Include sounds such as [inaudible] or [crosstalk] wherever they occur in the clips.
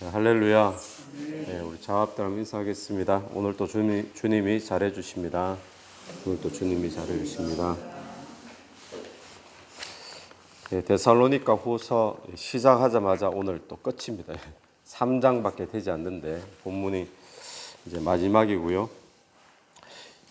네, 할렐루야. 네, 우리 자합당 인사하겠습니다. 오늘 또 주님, 주님이 잘해 주십니다. 오늘 또 주님이 잘해 주십니다. 네, 데살로니가 후서 시작하자마자 오늘 또 끝입니다. [laughs] 3장밖에 되지 않는데 본문이 이제 마지막이고요.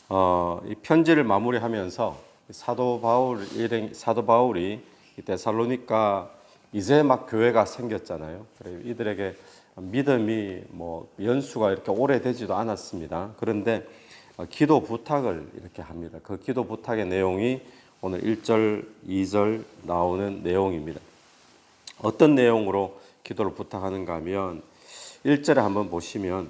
어, 이 편지를 마무리하면서 사도 바울 일행 사도 바울이 이 데살로니가 이제 막 교회가 생겼잖아요. 그래 이들에게 믿음이 뭐 연수가 이렇게 오래되지도 않았습니다. 그런데 어, 기도 부탁을 이렇게 합니다. 그 기도 부탁의 내용이 오늘 1절, 2절 나오는 내용입니다. 어떤 내용으로 기도를 부탁하는가 하면 1절에 한번 보시면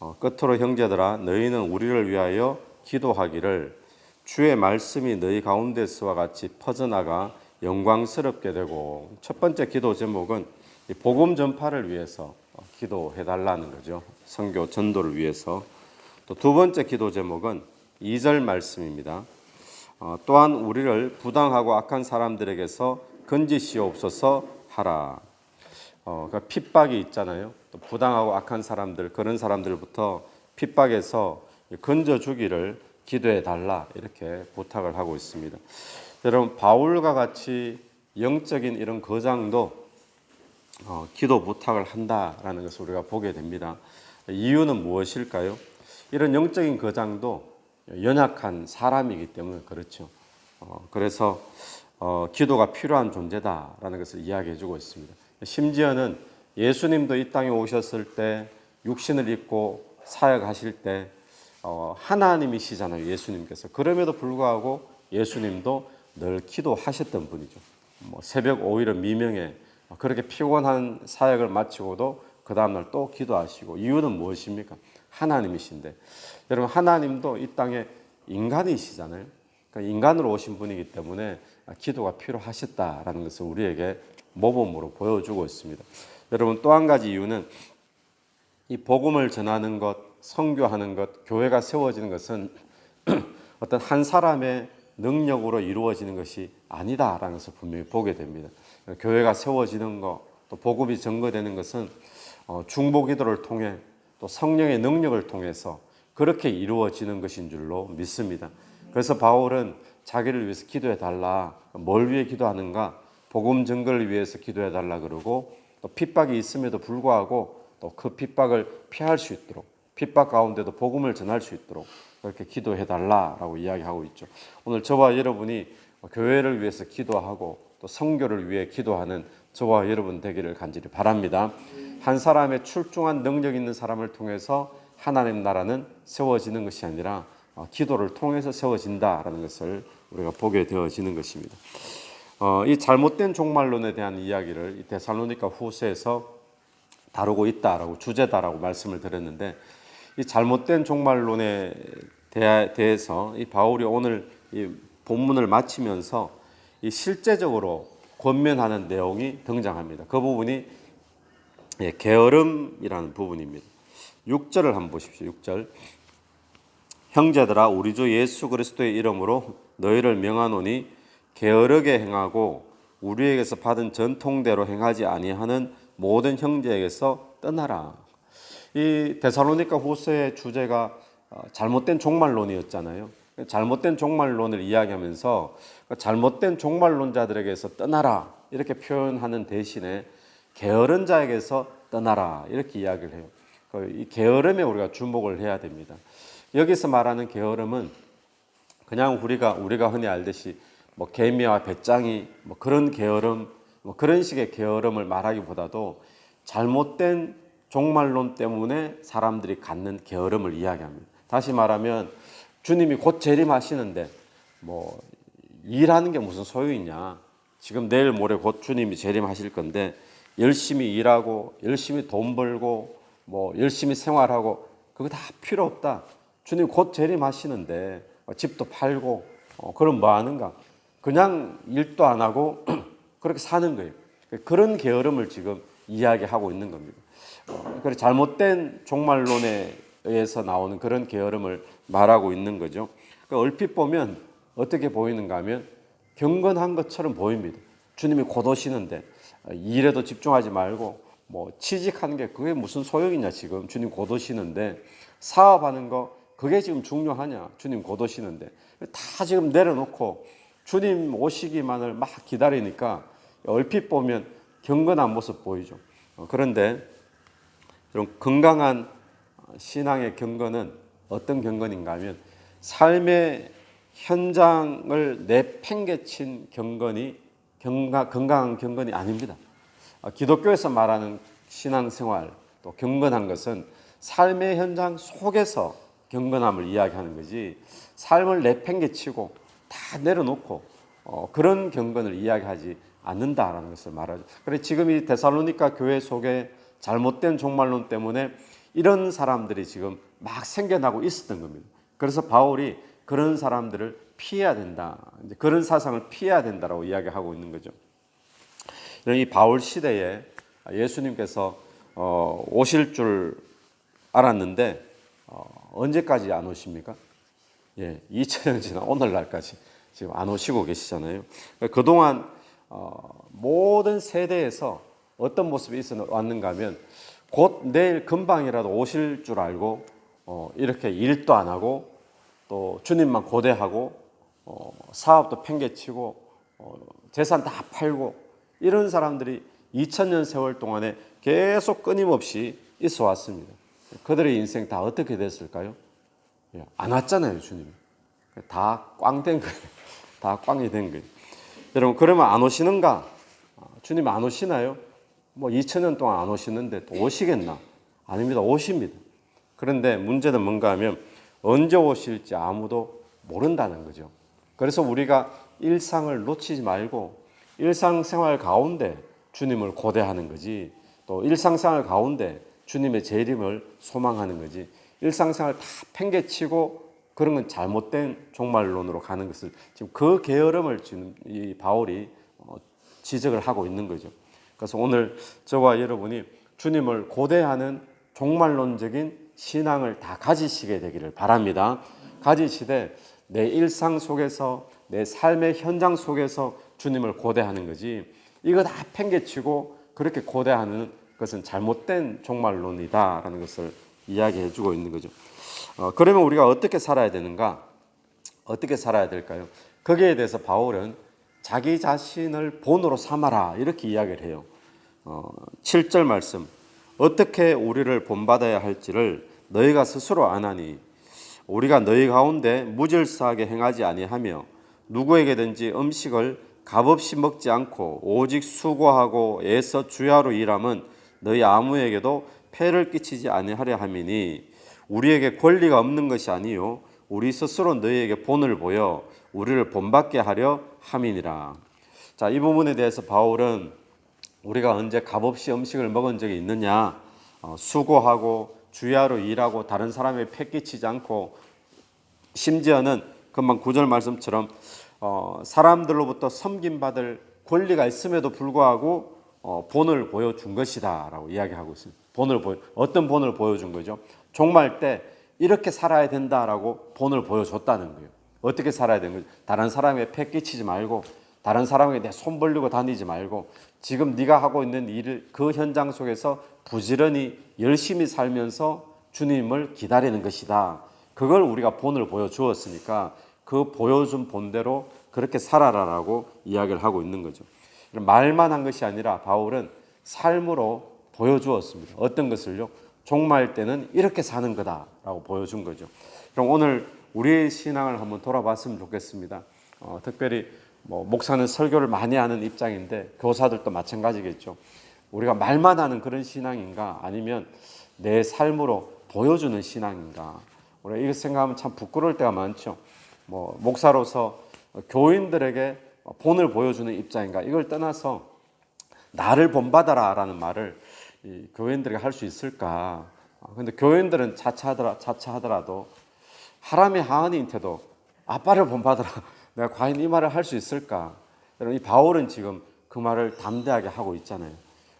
어, 끝으로 형제들아 너희는 우리를 위하여 기도하기를 주의 말씀이 너희 가운데서와 같이 퍼져나가 영광스럽게 되고 첫 번째 기도 제목은 이 복음 전파를 위해서 어, 기도해 달라는 거죠. 선교 전도를 위해서. 또 두 번째 기도 제목은 2절 말씀입니다. 어, 또한 우리를 부당하고 악한 사람들에게서 건지시옵소서 하라. 어, 그러니까 핍박이 있잖아요. 또 부당하고 악한 사람들 그런 사람들부터 핍박에서 건져 주기를 기도해 달라 이렇게 부탁을 하고 있습니다. 여러분 바울과 같이 영적인 이런 거장도 어, 기도 부탁을 한다라는 것을 우리가 보게 됩니다. 이유는 무엇일까요? 이런 영적인 거장도 연약한 사람이기 때문에 그렇죠. 어, 그래서 어, 기도가 필요한 존재다라는 것을 이야기해주고 있습니다. 심지어는 예수님도 이 땅에 오셨을 때 육신을 입고 사역하실 때 어, 하나님이시잖아요. 예수님께서 그럼에도 불구하고 예수님도 늘 기도하셨던 분이죠. 뭐 새벽 5일은 미명에 그렇게 피곤한 사역을 마치고도 그 다음날 또 기도하시고 이유는 무엇입니까? 하나님이신데 여러분 하나님도 이 땅에 인간이시잖아요. 그러니까 인간으로 오신 분이기 때문에 기도가 필요하셨다라는 것을 우리에게 모범으로 보여주고 있습니다. 여러분 또 한 가지 이유는 이 복음을 전하는 것, 선교하는 것, 교회가 세워지는 것은 [clears throat] 어떤 한 사람의 능력으로 이루어지는 것이 아니다라는 것을 분명히 보게 됩니다. 교회가 세워지는 것, 또 복음이 전거되는 것은 어, 중보기도를 통해 또 성령의 능력을 통해서 그렇게 이루어지는 것인 줄로 믿습니다. 그래서 바울은 자기를 위해서 기도해 달라. 뭘 위해 기도하는가? 복음 증거를 위해서 기도해 달라 그러고 또 핍박이 있음에도 불구하고 또 그 핍박을 피할 수 있도록 핍박 가운데도 복음을 전할 수 있도록 그렇게 기도해 달라라고 이야기하고 있죠. 오늘 저와 여러분이 교회를 위해서 기도하고 또 성교를 위해 기도하는 저와 여러분 되기를 간절히 바랍니다. 한 사람의 출중한 능력 있는 사람을 통해서 하나님 나라는 세워지는 것이 아니라 어, 기도를 통해서 세워진다라는 것을 우리가 보게 되어지는 것입니다. 어, 이 잘못된 종말론에 대한 이야기를 이 데살로니가 후서에서 다루고 있다라고 주제다라고 말씀을 드렸는데 이 잘못된 종말론에 대해서 이 바울이 오늘 이 본문을 마치면서 이 실제적으로 권면하는 내용이 등장합니다. 그 부분이 예, 게으름이라는 부분입니다. 6절을 한번 보십시오. 6절. 형제들아 우리 주 예수 그리스도의 이름으로 너희를 명하노니 게으르게 행하고 우리에게서 받은 전통대로 행하지 아니하는 모든 형제에게서 떠나라. 이 데살로니가 후서의 주제가 어, 잘못된 종말론이었잖아요. 잘못된 종말론을 이야기하면서 그 잘못된 종말론자들에게서 떠나라 이렇게 표현하는 대신에 게으른 자에게서 떠나라 이렇게 이야기를 해요. 그이 게으름에 우리가 주목을 해야 됩니다. 여기서 말하는 게으름은 그냥 우리가 우리가 흔히 알듯이 뭐 개미와 배짱이 뭐 그런 게으름 뭐 그런 식의 게으름을 말하기보다도 잘못된 종말론 때문에 사람들이 갖는 게으름을 이야기합니다. 다시 말하면 주님이 곧 재림하시는데 뭐 일하는 게 무슨 소용이냐? 지금 내일 모레 곧 주님이 재림하실 건데 열심히 일하고 열심히 돈 벌고 뭐 열심히 생활하고 그거 다 필요 없다. 주님 곧 재림하시는데 집도 팔고 어, 그럼 뭐 하는가? 그냥 일도 안 하고 [clears throat] 그렇게 사는 거예요. 그런 게으름을 지금 이야기하고 있는 겁니다. 어, 그래 잘못된 종말론에 의해서 나오는 그런 게으름을 말하고 있는 거죠. 그 얼핏 보면 어떻게 보이는가 하면 경건한 것처럼 보입니다. 주님이 곧 오시는데 일에도 집중하지 말고 뭐 취직하는 게 그게 무슨 소용이냐 지금 주님 곧 오시는데 사업하는 거 그게 지금 중요하냐 주님 곧 오시는데 다 지금 내려놓고 주님 오시기만을 막 기다리니까 얼핏 보면 경건한 모습 보이죠. 어, 그런데 이런 건강한 신앙의 경건은 어떤 경건인가 하면 삶의 현장을 내팽개친 경건이 경가, 건강한 경건이 아닙니다. 아, 기독교에서 말하는 신앙생활 또 경건한 것은 삶의 현장 속에서 경건함을 이야기하는 거지 삶을 내팽개치고 다 내려놓고 어, 그런 경건을 이야기하지 않는다라는 것을 말하죠. 그래 지금 이 데살로니가 교회 속에 잘못된 종말론 때문에 이런 사람들이 지금 막 생겨나고 있었던 겁니다. 그래서 바울이 그런 사람들을 피해야 된다. 그런 사상을 피해야 된다라고 이야기하고 있는 거죠. 이 바울 시대에 예수님께서 어, 오실 줄 알았는데 어, 언제까지 안 오십니까? 예, 2000년 지난 오늘날까지 지금 안 오시고 계시잖아요. 그동안 어, 모든 세대에서 어떤 모습이 있어 왔는가 하면 곧 내일 금방이라도 오실 줄 알고 어, 이렇게 일도 안 하고 또 주님만 고대하고 어, 사업도 팽개치고 어, 재산 다 팔고 이런 사람들이 2000년 세월 동안에 계속 끊임없이 있어 왔습니다. 그들의 인생 다 어떻게 됐을까요? 예, 안 왔잖아요, 주님. 다 꽝 된 거예요. [laughs] 다 꽝이 된 거예요. 여러분, 그러면 안 오시는가? 아, 주님 안 오시나요? 뭐 2000년 동안 안 오시는데 또 오시겠나? 아닙니다. 오십니다. 그런데 문제는 뭔가 하면 언제 오실지 아무도 모른다는 거죠. 그래서 우리가 일상을 놓치지 말고 일상생활 가운데 주님을 고대하는 거지 또 일상생활 가운데 주님의 재림을 소망하는 거지 일상생활 다 팽개치고 그런 건 잘못된 종말론으로 가는 것을 지금 그 게으름을 지금 이 바울이 어, 지적을 하고 있는 거죠. 그래서 오늘 저와 여러분이 주님을 고대하는 종말론적인 신앙을 다 가지시게 되기를 바랍니다. 가지시되 내 일상 속에서 내 삶의 현장 속에서 주님을 고대하는 거지 이거 다 팽개치고 그렇게 고대하는 것은 잘못된 종말론이다라는 것을 이야기해 주고 있는 거죠. 어, 그러면 우리가 어떻게 살아야 되는가? 어떻게 살아야 될까요? 거기에 대해서 바울은 자기 자신을 본으로 삼아라 이렇게 이야기를 해요. 어, 7절 말씀 어떻게 우리를 본받아야 할지를 너희가 스스로 아나니 우리가 너희 가운데 무질서하게 행하지 아니하며 누구에게든지 음식을 값없이 먹지 않고 오직 수고하고 애써 주야로 일함은 너희 아무에게도 폐를 끼치지 아니하려 함이니 우리에게 권리가 없는 것이 아니요 우리 스스로 너희에게 본을 보여 우리를 본받게 하려 함이니라. 자, 이 부분에 대해서 바울은 우리가 언제 값없이 음식을 먹은 적이 있느냐? 어, 수고하고 주야로 일하고 다른 사람의 패 끼치지 않고 심지어는 금방 구절 말씀처럼 어, 사람들로부터 섬김받을 권리가 있음에도 불구하고 어, 본을 보여준 것이다라고 이야기하고 있습니다. 본을 보여 어떤 본을 보여준 거죠? 종말 때 이렇게 살아야 된다라고 본을 보여줬다는 거예요. 어떻게 살아야 되는 거죠? 다른 사람의 패 끼치지 말고 다른 사람에게 내 손 벌리고 다니지 말고 지금 네가 하고 있는 일을 그 현장 속에서 부지런히 열심히 살면서 주님을 기다리는 것이다. 그걸 우리가 본을 보여주었으니까 그 보여준 본대로 그렇게 살아라라고 이야기를 하고 있는 거죠. 말만 한 것이 아니라 바울은 삶으로 보여주었습니다. 어떤 것을요? 종말 때는 이렇게 사는 거다라고 보여준 거죠. 그럼 오늘 우리의 신앙을 한번 돌아봤으면 좋겠습니다. 어, 특별히 뭐 목사는 설교를 많이 하는 입장인데 교사들도 마찬가지겠죠. 우리가 말만 하는 그런 신앙인가 아니면 내 삶으로 보여주는 신앙인가. 우리가 이거 생각하면 참 부끄러울 때가 많죠. 뭐 목사로서 교인들에게 본을 보여주는 입장인가 이걸 떠나서 나를 본받아라라는 말을 교인들에게 할 수 있을까? 근데 교인들은 자차하더라 자차하더라도 하람이 하은이한테도 아빠를 본받아라. [laughs] 내가 과연 이 말을 할 수 있을까? 여러분 이 바울은 지금 그 말을 담대하게 하고 있잖아요.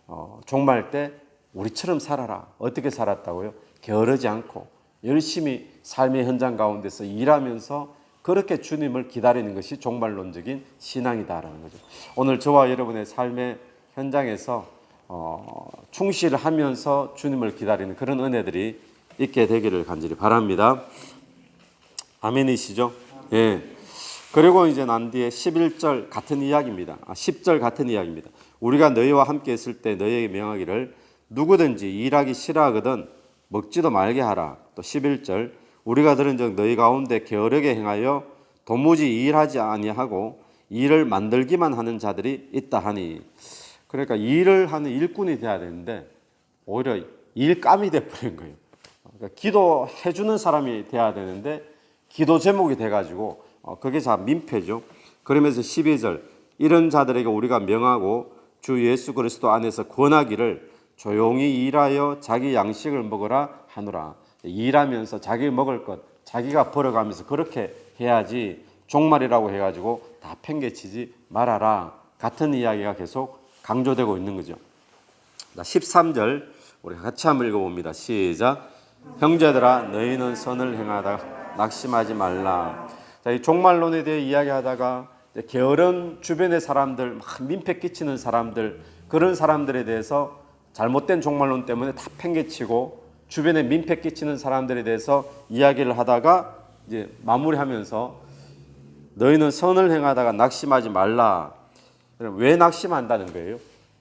어, 종말 때 우리처럼 살아라. 어떻게 살았다고요? 게으르지 않고 열심히 삶의 현장 가운데서 일하면서 그렇게 주님을 기다리는 것이 종말론적인 신앙이다라는 거죠. 오늘 저와 여러분의 삶의 현장에서 어, 충실하면서 주님을 기다리는 그런 은혜들이 있게 되기를 간절히 바랍니다. 아멘이시죠? 예. 그리고 이제 난 뒤에 11절 같은 이야기입니다. 아, 10절 같은 이야기입니다. 우리가 너희와 함께 있을 때 너희에게 명하기를 누구든지 일하기 싫어하거든 먹지도 말게 하라. 또 11절 우리가 들은 적 너희 가운데 게으르게 행하여 도무지 일하지 아니하고 일을 만들기만 하는 자들이 있다 하니 그러니까 일을 하는 일꾼이 돼야 되는데 오히려 일감이 돼 버린 거예요. 그러니까 기도해 주는 사람이 돼야 되는데 기도 제목이 돼 가지고 어, 그게 자 민폐죠. 그러면서 12절 이런 자들에게 우리가 명하고 주 예수 그리스도 안에서 권하기를 조용히 일하여 자기 양식을 먹으라 하노라. 일하면서 자기 먹을 것 자기가 벌어가면서 그렇게 해야지 종말이라고 해가지고 다 팽개치지 말아라. 같은 이야기가 계속 강조되고 있는 거죠. 자, 13절 우리 같이 한번 읽어봅니다. 시작. 형제들아 너희는 선을 행하다 낙심하지 말라. 자, 이 종말론에 대해 이야기하다가 게으른 주변의 사람들, 막 민폐 끼치는 사람들 그런 사람들에 대해서 잘못된 종말론 때문에 다 팽개치고 주변에 민폐 끼치는 사람들에 대해서 이야기를 하다가 이제 마무리하면서 너희는 선을 행하다가 낙심하지 말라. 왜 낙심한다는 거예요?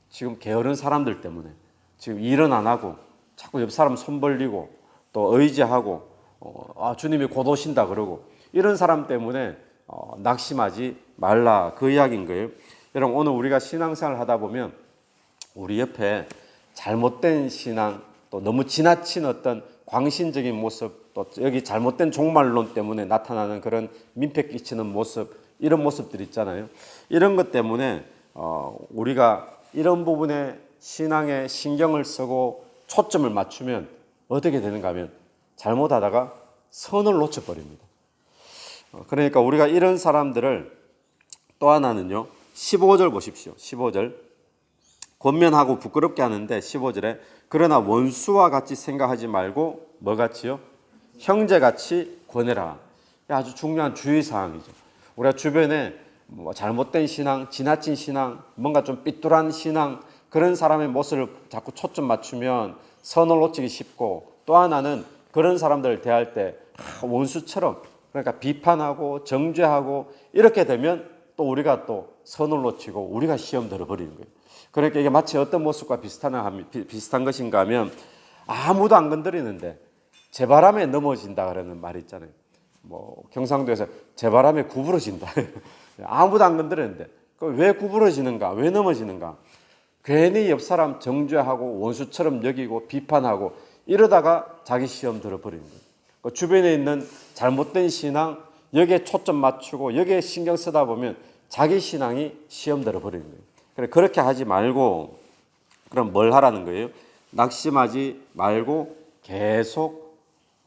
지금 게으른 사람들 때문에 지금 일은 안 하고 자꾸 옆 사람 손 벌리고 또 의지하고 어, 아, 주님이 곧 오신다 그러고 이런 사람 때문에 어, 낙심하지 말라 그 이야기인 거예요. 여러분 오늘 우리가 신앙생활 하다 보면 우리 옆에 잘못된 신앙 또 너무 지나친 어떤 광신적인 모습 또 여기 잘못된 종말론 때문에 나타나는 그런 민폐 끼치는 모습 이런 모습들 있잖아요. 이런 것 때문에 어, 우리가 이런 부분에 신앙에 신경을 쓰고 초점을 맞추면 어떻게 되는가 하면 잘못하다가 선을 놓쳐버립니다. 어, 그러니까 우리가 이런 사람들을 또 하나는요. 15절 보십시오. 15절. 권면하고 부끄럽게 하는데 15절에 그러나 원수와 같이 생각하지 말고 뭐 같이요? 형제 같이 권해라. 아주 중요한 주의 사항이죠. 우리가 주변에 뭐 잘못된 신앙, 지나친 신앙, 뭔가 좀 삐뚤한 신앙 그런 사람의 모습을 자꾸 초점 맞추면 선을 놓치기 쉽고 또 하나는 그런 사람들을 대할 때 원수처럼 그러니까 비판하고 정죄하고 이렇게 되면 또 우리가 또 선을 놓치고 우리가 시험 들어버리는 거예요. 그러니까 이게 마치 어떤 모습과 비슷한, 비슷한 것인가 하면 아무도 안 건드리는데 제 바람에 넘어진다 그러는 말이 있잖아요. 뭐 경상도에서 제 바람에 구부러진다. [laughs] 아무도 안 건드리는데 왜 구부러지는가? 왜 넘어지는가? 괜히 옆 사람 정죄하고 원수처럼 여기고 비판하고 이러다가 자기 시험 들어버리는 거예요. 그 주변에 있는 잘못된 신앙 여기에 초점 맞추고 여기에 신경 쓰다 보면 자기 신앙이 시험 들어버리는 거예요. 그래 그렇게 하지 말고 그럼 뭘 하라는 거예요? 낙심하지 말고 계속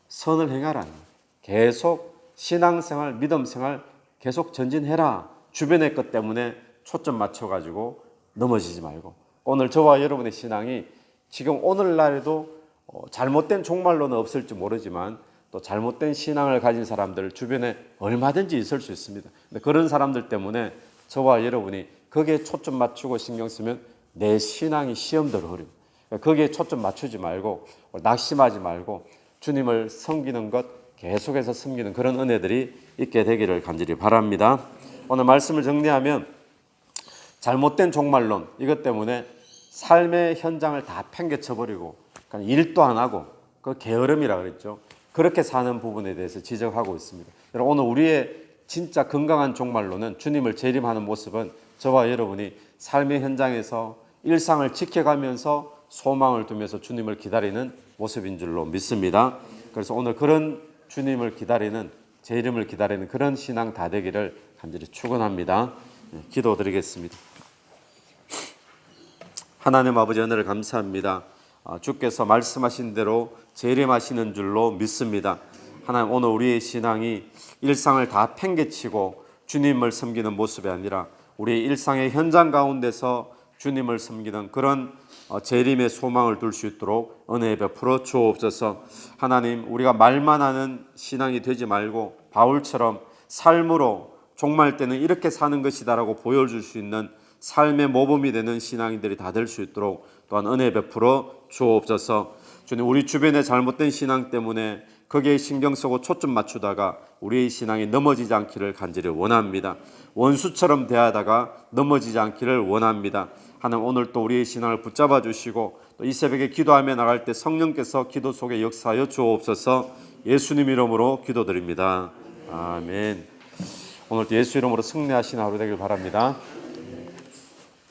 선을 행하라는 거예요. 계속 신앙생활, 믿음생활 계속 전진해라. 주변의 것 때문에 초점 맞춰가지고 넘어지지 말고 오늘 저와 여러분의 신앙이 지금 오늘날에도 어, 잘못된 종말로는 없을지 모르지만 또 잘못된 신앙을 가진 사람들 주변에 얼마든지 있을 수 있습니다. 근데 그런 사람들 때문에 저와 여러분이 거기에 초점 맞추고 신경 쓰면 내 신앙이 시험대로 흐릅니다. 그러니까 거기에 초점 맞추지 말고 낙심하지 말고 주님을 섬기는 것 계속해서 섬기는 그런 은혜들이 있게 되기를 간절히 바랍니다. 오늘 말씀을 정리하면 잘못된 종말론 이것 때문에 삶의 현장을 다 팽개쳐 버리고 일도 안 하고 그 게으름이라 그랬죠. 그렇게 사는 부분에 대해서 지적하고 있습니다. 여러분 오늘 우리의 진짜 건강한 종말론은 주님을 재림하는 모습은 저와 여러분이 삶의 현장에서 일상을 지켜가면서 소망을 두면서 주님을 기다리는 모습인 줄로 믿습니다. 그래서 오늘 그런 주님을 기다리는 제 이름을 기다리는 그런 신앙 다 되기를 간절히 축원합니다. 네, 기도드리겠습니다. 하나님 아버지 은혜를 감사합니다. 아, 주께서 말씀하신 대로 재림하시는 줄로 믿습니다. 하나님 오늘 우리의 신앙이 일상을 다 팽개치고 주님을 섬기는 모습이 아니라 우리 일상의 현장 가운데서 주님을 섬기는 그런 어, 재림의 소망을 둘 수 있도록 은혜 베풀어 주옵소서. 하나님 우리가 말만 하는 신앙이 되지 말고 바울처럼 삶으로 종말 때는 이렇게 사는 것이다라고 보여줄 수 있는 삶의 모범이 되는 신앙인들이 다 될 수 있도록 또한 은혜 베풀어 주옵소서. 주님 우리 주변의 잘못된 신앙 때문에 거기에 신경 쓰고 초점 맞추다가 우리의 신앙이 넘어지지 않기를 간절히 원합니다. 원수처럼 대하다가 넘어지지 않기를 원합니다. 하나님 오늘 또 우리의 신앙을 붙잡아 주시고 또 이 새벽에 기도하며 나갈 때 성령께서 기도 속에 역사하여 주옵소서 예수님 이름으로 기도드립니다. 아멘. 오늘도 예수 이름으로 승리하신 하루 되길 바랍니다.